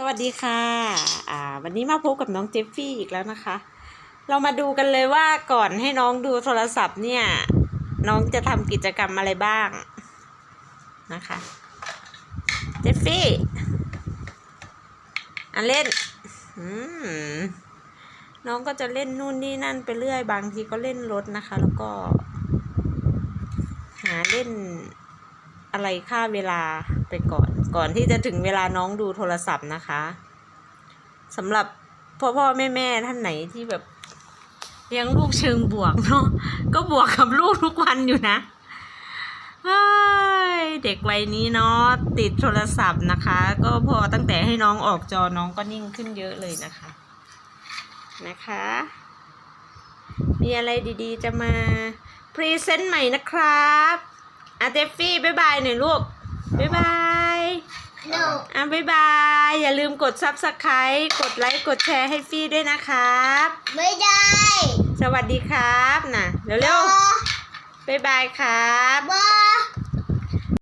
สวัสดีค่ะ อ่า วันนี้มาพบกับน้องเจฟฟี่อีกแล้วนะคะ เรามาดูกันเลยว่าก่อนให้น้องดูโทรศัพท์เนี่ย น้องจะทำกิจกรรมอะไรบ้างนะคะ เจฟฟี่อะเล่น อืม น้องก็จะเล่นนู่นนี่นั่นไปเรื่อย บางทีก็เล่นรถนะคะ แล้วก็ หาเล่น อะไรค่าเวลาไปก่อน ก่อนที่จะถึงเวลาน้องดูโทรศัพท์นะคะสำหรับพ่อพ่อแม่แม่ท่านไหนที่แบบเลี้ยงลูกเชิงบวกเนาะก็บวกกับลูกทุกวันอยู่นะเฮ้ยเด็กวัยนี้เนาะติดโทรศัพท์นะคะ ก็พอตั้งแต่ให้น้องออกจอน้องก็นิ่งขึ้นเยอะเลยนะคะ นะคะ มีอะไรดีๆจะมาพรีเซนต์ใหม่นะครับ อาเจฟฟี่บ๊ายบายหน่อยลูกบ๊ายบาย No. อะบ๊ายบาย อย่าลืมกด subscribe กดไลค์กดแชร์ให้ฟี่ด้วยนะครับ ไม่ได้สวัสดีครับนะเร็วๆบ๊ายบายครับบาย